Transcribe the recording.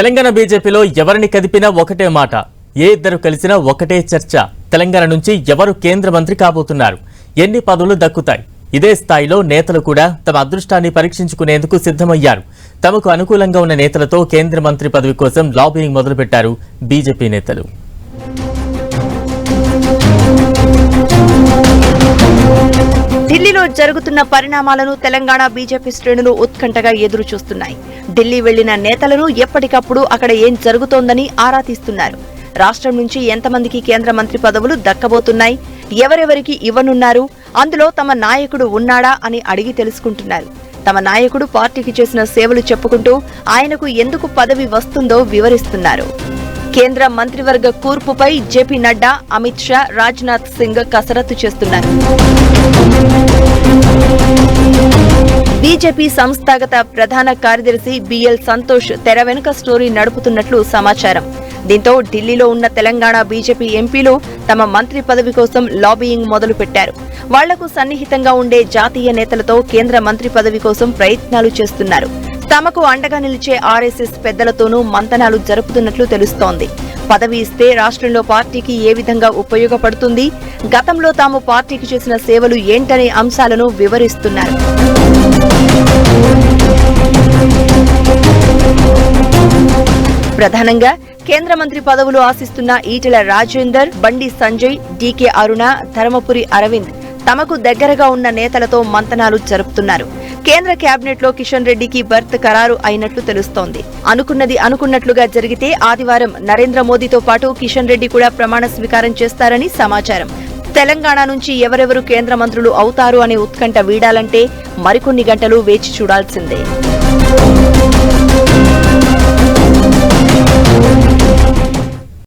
తెలంగాణ బీజేపీలో ఎవరిని కదిపినా ఒకటే మాట. ఏ ఇద్దరు కలిసినా ఒకటే చర్చ. తెలంగాణ నుంచి ఎవరు కేంద్ర మంత్రి కాబోతున్నారు? ఎన్ని పదవులు దక్కుతాయి? ఇదే స్థాయిలో నేతలు కూడా తమ అదృష్టాన్ని పరీక్షించుకునేందుకు సిద్ధమయ్యారు. తమకు అనుకూలంగా ఉన్న నేతలతో కేంద్ర మంత్రి పదవి కోసం లాబింగ్ మొదలుపెట్టారు బీజేపీ నేతలు. ఢిల్లీలో జరుగుతున్న పరిణామాలను తెలంగాణ బీజేపీ శ్రేణులు ఉత్కంఠగా ఎదురు చూస్తున్నాయి ఢిల్లీ వెళ్ళిన నేతలను ఎప్పటికప్పుడు అక్కడ ఏం జరుగుతోందని ఆరా తీస్తున్నారు. రాష్ట్రం నుంచి ఎంతమందికి కేంద్ర మంత్రి పదవులు దక్కబోతున్నాయి? ఎవరెవరికి ఇవ్వనున్నారు? అందులో తమ నాయకుడు ఉన్నాడా అని అడిగి తెలుసుకుంటున్నారు. తమ నాయకుడు పార్టీకి చేసిన సేవలు చెప్పుకుంటూ ఆయనకు ఎందుకు పదవి వస్తుందో వివరిస్తున్నారు. కేంద్ర మంత్రివర్గ కూర్పుపై జేపీ నడ్డా అమిత్ షా రాజ్నాథ్ సింగ్ కసరత్తు చేస్తున్నారు బీజేపీ సంస్థాగత ప్రధాన కార్యదర్శి బిఎల్ సంతోష్ తెర వెనుక స్టోరీ నడుపుతున్నట్లు సమాచారం. దీంతో ఢిల్లీలో ఉన్న తెలంగాణ బీజేపీ ఎంపీలు తమ మంత్రి పదవి కోసం లాబీయింగ్ మొదలుపెట్టారు. వాళ్ళకు సన్నిహితంగా ఉండే జాతీయ నేతలతో కేంద్ర మంత్రి పదవి కోసం ప్రయత్నాలు చేస్తున్నారు. తమకు అండగా నిలిచే ఆర్ఎస్ఎస్ పెద్దలతోనూ మంతనాలు జరుపుతున్నట్లు తెలుస్తోంది. పదవి ఇస్తే రాష్ట్రంలో పార్టీకి ఏ విధంగా ఉపయోగపడుతుంది? గతంలో తాము పార్టీకి చేసిన సేవలు ఏంటనే అంశాలను వివరిస్తున్నారు. ప్రధానంగా కేంద్ర మంత్రి పదవులు ఆశిస్తున్న ఈటెల రాజేందర్ బండి సంజయ్ డీకే అరుణ ధర్మపురి అరవింద్. తమకు దగ్గరగా ఉన్న నేతలతో మంతనాలు జరుపుతున్నారు. కేంద్ర కేబినెట్లో కిషన్ రెడ్డికి బర్త్ ఖరారు అయినట్లు తెలుస్తోంది. అనుకున్నది అనుకున్నట్లుగా జరిగితే ఆదివారం నరేంద్ర మోదీతో పాటు కిషన్ రెడ్డి కూడా ప్రమాణ స్వీకారం చేస్తారని సమాచారం. తెలంగాణ నుంచి ఎవరెవరు కేంద్ర మంత్రులు అవుతారు అనే ఉత్కంఠ వీడాలంటే మరికొన్ని గంటలు వేచి చూడాల్సిందే.